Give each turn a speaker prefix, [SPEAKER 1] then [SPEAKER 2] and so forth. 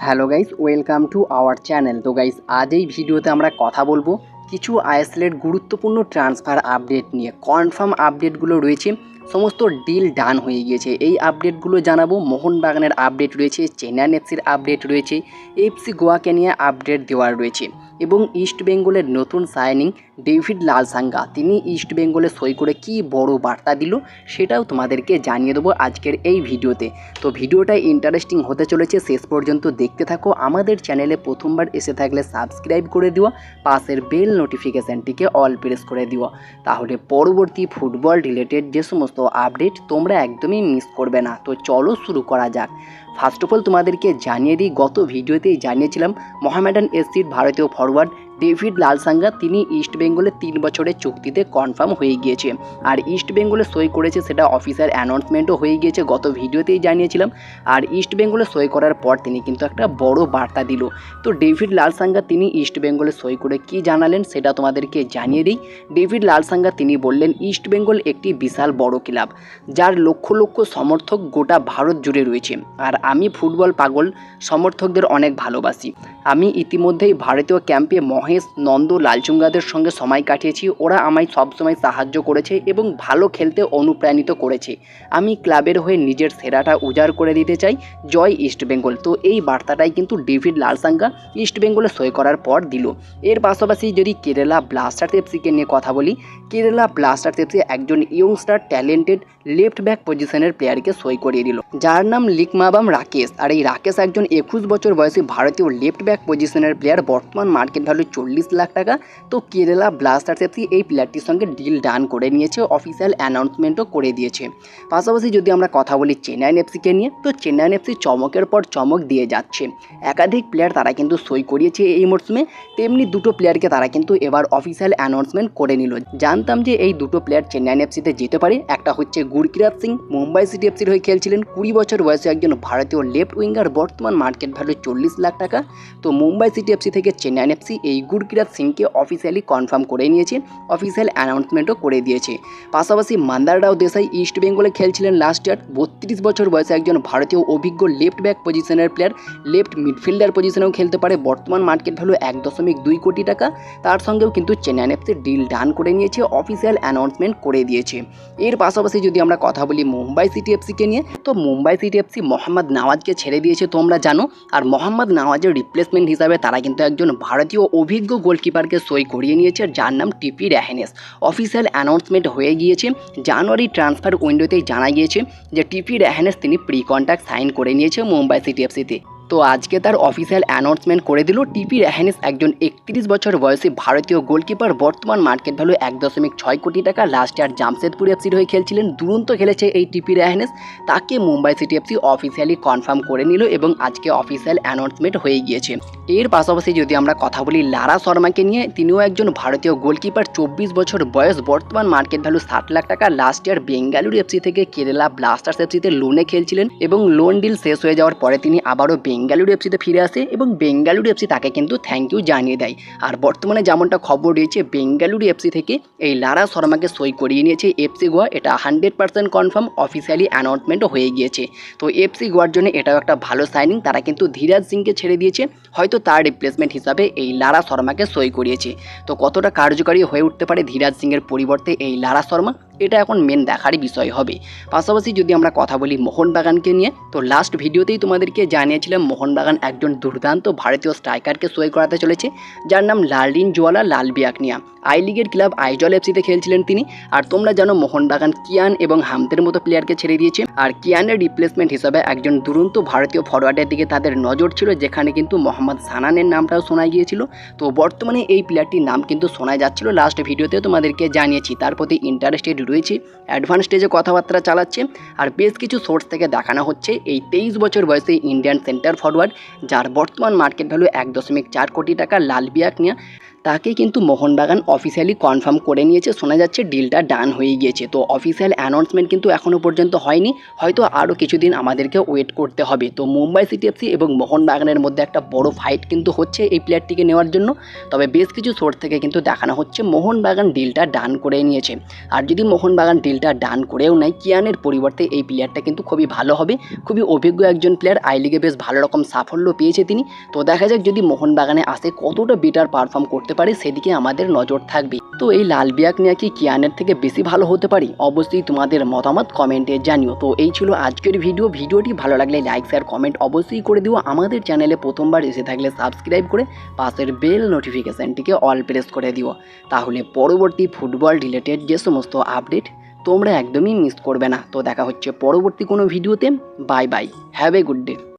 [SPEAKER 1] Hello guys, welcome to our channel. তো guys, আজ এই ভিডিওতে আমরা কথা বলব কিছু আইএসএলের গুরুত্বপূর্ণ ট্রান্সফার আপডেট নিয়ে। কনফার্ম আপডেটগুলো রয়েছে সমস্ত ডিল ডান হয়ে গিয়েছে। এই আপডেটগুলো জানাব। মোহনবাগানের আপডেট রয়েছে চেন্নাইন এফসির আপডেট রয়েছে এফসি গোয়াকে নিয়ে আপডেট দেওয়ার রয়েছে এবং ইস্ট বেঙ্গলের নতুন সাইনিং ডেভিড লালসাঙ্গা তিনি ইস্ট বেঙ্গলে সই করে কি বড় বার্তা দিল সেটাও তোমাদেরকে জানিয়ে দেবো আজকের এই ভিডিওতে। তো ভিডিওটা ইন্টারেস্টিং হতে চলেছে, শেষ পর্যন্ত দেখতে থাকো। আমাদের চ্যানেলে প্রথমবার এসে থাকলে সাবস্ক্রাইব করে দিও, পাশের বেল নোটিফিকেশানটিকে অল প্রেস করে দিও। তাহলে পরবর্তী ফুটবল রিলেটেড যে সমস্ত আপডেট তোমরা একদমই মিস করবে না। তো চলো শুরু করা যাক। ফার্স্ট অফ অল তোমাদেরকে জানিয়ে দিই, গত ভিডিওতেই জানিয়েছিলাম মহামেডান এসসির ভারতীয় ফরওয়ার্ড ডেভিড লালসাঙ্গা তিনি ইস্ট বেঙ্গলে তিন বছরের চুক্তিতে কনফার্ম হয়ে গিয়েছে। আর ইস্ট বেঙ্গলে সই করেছে সেটা অফিসিয়াল অ্যানাউন্সমেন্টও হয়ে গিয়েছে, গত ভিডিওতেই জানিয়েছিলাম। আর ইস্ট বেঙ্গলে সই করার পর তিনি কিন্তু একটা বড় বার্তা দিল। তো ডেভিড লালসাঙ্গা তিনি ইস্ট বেঙ্গলে সই করে কি জানালেন সেটা তোমাদেরকে জানিয়ে দিই। ডেভিড লালসাঙ্গা তিনি বললেন, ইস্ট বেঙ্গল একটি বিশাল বড় ক্লাব, যার লক্ষ লক্ষ সমর্থক গোটা ভারত জুড়ে রয়েছে। আর আমি ফুটবল পাগল, সমর্থকদের অনেক ভালোবাসি। আমি ইতিমধ্যেই ভারতীয় ক্যাম্পে মহেশ, নন্দ, লালচুঙ্গাদের সঙ্গে সময় কাটিয়েছি। ওরা আমায় সবসময় সাহায্য করেছে এবং ভালো খেলতে অনুপ্রাণিত করেছে। আমি ক্লাবের হয়ে নিজের সেরাটা উজাড় করে দিতে চাই। জয় ইস্টবেঙ্গল তো এই বার্তাটাই কিন্তু ডেভিড লালসাঙ্গা ইস্ট বেঙ্গলে সই করার পর দিল। এর পাশাপাশি যদি কেরালা ব্লাস্টার্স এফসিকে নিয়ে কথা বলি, কেরালা ব্লাস্টার্স এফসি একজন ইয়ংস্টার, ট্যালেন্টেড লেফট ব্যাক পজিশনের প্লেয়ারকে সই করিয়ে দিল। যার নাম লিকমাবাম রাকেশ। আর এই রাকেশ একজন একুশ বছর বয়সী ভারতীয় লেফট ব্যাক পজিশনের প্লেয়ার। বর্তমান মার্কেট ভ্যালু চল্লিশ লাখ টাকা। তো কেরালা ব্লাস্টার্স এফসি এই প্লেয়ারটির সঙ্গে ডিল ডান করে নিয়েছে অফিসিয়াল অ্যানাউন্সমেন্টও করে দিয়েছে। পাশাপাশি যদি আমরা কথা বলি চেন্নাইন এফসিকে নিয়ে, তো চেন্নাইন এফসি চমকের পর চমক দিয়ে যাচ্ছে। একাধিক প্লেয়ার তারা কিন্তু সই করিয়েছে এই মরশুমে, তেমনি দুটো প্লেয়ারকে তারা কিন্তু এবার অফিসিয়াল অ্যানাউন্সমেন্ট করে নিল। জানতাম যে এই দুটো প্লেয়ার চেন্নাইন এফসিতে যেতে পারে। একটা হচ্ছে গুরকিরাত সিং, মুম্বাই সিটি এফসির হয়ে খেলছিলেন। কুড়ি বছর বয়সে একজন ভারতীয় লেফট উইঙ্গার বর্তমান মার্কেট ভ্যালু চল্লিশ লাখ টাকা। তো মুম্বাই সিটি এফসি থেকে চেন্নাইন এফসি এই গুরকিরাত সিংকে অফিসিয়ালি কনফার্ম করে নিয়েছে অফিসিয়াল অ্যানাউন্সমেন্টও করে দিয়েছে। পাশাপাশি মান্দাররাও দেশাই ইস্ট বেঙ্গলে খেলছিলেন লাস্ট ইয়ার বত্রিশ বছর বয়সে একজন ভারতীয় অভিজ্ঞ লেফট ব্যাক পজিশনের প্লেয়ার লেফট মিডফিল্ডার পজিশনেও খেলতে পারে, বর্তমান মার্কেট ভ্যালু এক দশমিক দুই কোটি টাকা। তার সঙ্গেও কিন্তু চেন্নাইন এফসি ডিল ডান করে নিয়েছে অফিসিয়াল অ্যানাউন্সমেন্ট করে দিয়েছে। এর পাশাপাশি যদি আমরা কথা বলি মুম্বাই সিটি এফসিকে নিয়ে, তো মুম্বাই সিটি এফসি মোহাম্মদ নওয়াজকে ছেড়ে দিয়েছে, তোমরা জানো। আর মোহাম্মদ নওয়াজের রিপ্লেসমেন্ট হিসাবে তারা কিন্তু একজন ভারতীয় অভিজ্ঞ গোলকিপারকে সই করিয়ে নিয়েছে, যার নাম টিপি র্যাহেনেস। অফিসিয়াল অ্যানাউন্সমেন্ট হয়ে গিয়েছে, জানুয়ারি ট্রান্সফার উইন্ডোতেই জানা গিয়েছে যে টিপি র্যাহেনেস তিনি প্রি কন্ট্যাক্ট সাইন করে নিয়েছে মুম্বাই সিটি এফসিতে তো আজকে তার অফিসিয়াল অ্যানাউন্সমেন্ট করে দিল টিপি র্যাহানিস একজন একত্রিশ বছর বয়সী ভারতীয় গোলকিপার বর্তমান মার্কেট ভ্যালু এক দশমিক ছয় কোটি টাকা। লাস্ট ইয়ার জামশেদপুর এফসির হয়ে খেলছিলেন, দুরন্ত খেলেছে এই টিপি র্যাহানিস তাকে Mumbai city FC officially confirm করে নিল এবং আজকে অফিসিয়াল অ্যানাউন্সমেন্ট হয়ে গিয়েছে। এর পাশাপাশি যদি আমরা কথা বলি লারা শর্মাকে নিয়ে, তিনিও একজন ভারতীয় গোলকিপার চব্বিশ বছর বয়স, বর্তমান মার্কেট ভ্যালু ষাট লাখ টাকা। লাস্ট ইয়ার বেঙ্গালুরু এফসি থেকে কেরালা ব্লাস্টার্স এফসিতে লোনে খেলছিলেন এবং লোন ডিল শেষ হয়ে যাওয়ার পরে তিনি আবারও বেঙ্গালুরু এফসিতে ফিরে আসে এবং বেঙ্গালুরু এফসি তাকে কিন্তু থ্যাংক ইউ জানিয়ে দেয়। আর বর্তমানে যেমনটা খবর রয়েছে বেঙ্গালুরু এফসি থেকে এই লারা শর্মাকে সই করিয়ে নিয়েছে এফসি গোয়া। এটা হান্ড্রেড পার্সেন্ট কনফার্ম অফিসিয়ালি অ্যানাউন্সমেন্টও হয়ে গিয়েছে। তো এফসি গোয়ার জন্য এটাও একটা ভালো সাইনিং তারা কিন্তু ধীরাজ সিংকে ছেড়ে দিয়েছে। হয়তো তার রিপ্লেসমেন্ট হিসাবে এই লারা শর্মাকে সই করিয়েছে। তো কতটা কার্যকারী হয়ে উঠতে পারে ধীরাজ সিংয়ের পরিবর্তে এই লারা শর্মা? এটা এখন মেন দেখারই বিষয় হবে। পাশাপাশি যদি আমরা কথা বলি মোহনবাগানকে নিয়ে, তো লাস্ট ভিডিওতেই তোমাদেরকে জানিয়েছিলাম মোহনবাগান একজন দুর্দান্ত ভারতীয় স্ট্রাইকারকে সই করাতে চলেছে, যার নাম লালিন জোয়ালা, লাল বিয়াকনিয়া। আই লিগের ক্লাব আইজল এফসিতে খেলছিলেন তিনি। আর তোমরা জানো মোহনবাগান কিয়ান এবং হামতের মতো প্লেয়ারকে ছেড়ে দিয়েছে। আর কিয়ানের রিপ্লেসমেন্ট হিসাবে একজন দুরন্ত ভারতীয় ফরওয়ার্ডের দিকে তাদের নজর ছিল, যেখানে কিন্তু মোহাম্মদ সানানের নামটাও শোনা গিয়েছিল। তো বর্তমানে এই প্লেয়ারটির নাম কিন্তু শোনা যাচ্ছিল। লাস্ট ভিডিওতে তোমাদেরকে জানিয়েছি, তার প্রতি ইন্টারেস্টেড রয়েছে অ্যাডভান্স স্টেজে কথাবার্তা চালাচ্ছে। আর বেশ কিছু সোর্স থেকে দেখানো হচ্ছে, এই তেইশ বছর বয়সে ইন্ডিয়ান সেন্টার ফরওয়ার্ড যার বর্তমান মার্কেট ভ্যালু এক দশমিক চার কোটি টাকা, লাল বিয়াক নিয়ে। তাকে কিন্তু মোহনবাগান অফিসিয়ালি কনফার্ম করে নিয়েছে। শোনা যাচ্ছে ডিলটা ডান হয়ে গিয়েছে। তো অফিসিয়াল অ্যানাউন্সমেন্ট কিন্তু এখনও পর্যন্ত হয়নি। হয়তো আরও কিছুদিন আমাদেরকে ওয়েট করতে হবে। তো মুম্বাই সিটি এফসি এবং মোহনবাগানের মধ্যে একটা বড় ফাইট কিন্তু হচ্ছে এই প্লেয়ারটিকে নেওয়ার জন্য। তবে বেশ কিছু সোর্স থেকে কিন্তু দেখানো হচ্ছে মোহনবাগান ডিলটা ডান করে নিয়েছে। আর যদি মোহনবাগান ডিলটা ডান করেও নেয়, কিয়ানের পরিবর্তে এই প্লেয়ারটা কিন্তু খুবই ভালো হবে। খুবই অভিজ্ঞ একজন প্লেয়ার আই লিগে বেশ ভালো রকম সাফল্য পেয়েছে তিনি। তো দেখা যাক যদি মোহনবাগানে আসে, কতটা বেটার পারফর্ম করতে পারে, সেদিকে আমাদের নজর থাকবে। তো এই লাল বিয়াক নিয়ে কি কিয়ানের থেকে বেশি ভালো হতে পারি? অবশ্যই তোমাদের মতামত কমেন্টে জানিও। তো এই ছিল আজকের ভিডিও। ভিডিওটি ভালো লাগলে লাইক শেয়ার কমেন্ট অবশ্যই করে দিও। আমাদের চ্যানেলে প্রথমবার এসে থাকলে সাবস্ক্রাইব করে পাশের বেল নোটিফিকেশানটিকে অল প্রেস করে দিও। তাহলে পরবর্তী ফুটবল রিলেটেড যে সমস্ত আপডেট তোমরা একদমই মিস করবে না। তো দেখা হচ্ছে পরবর্তী কোনো ভিডিওতে। Bye bye have a good day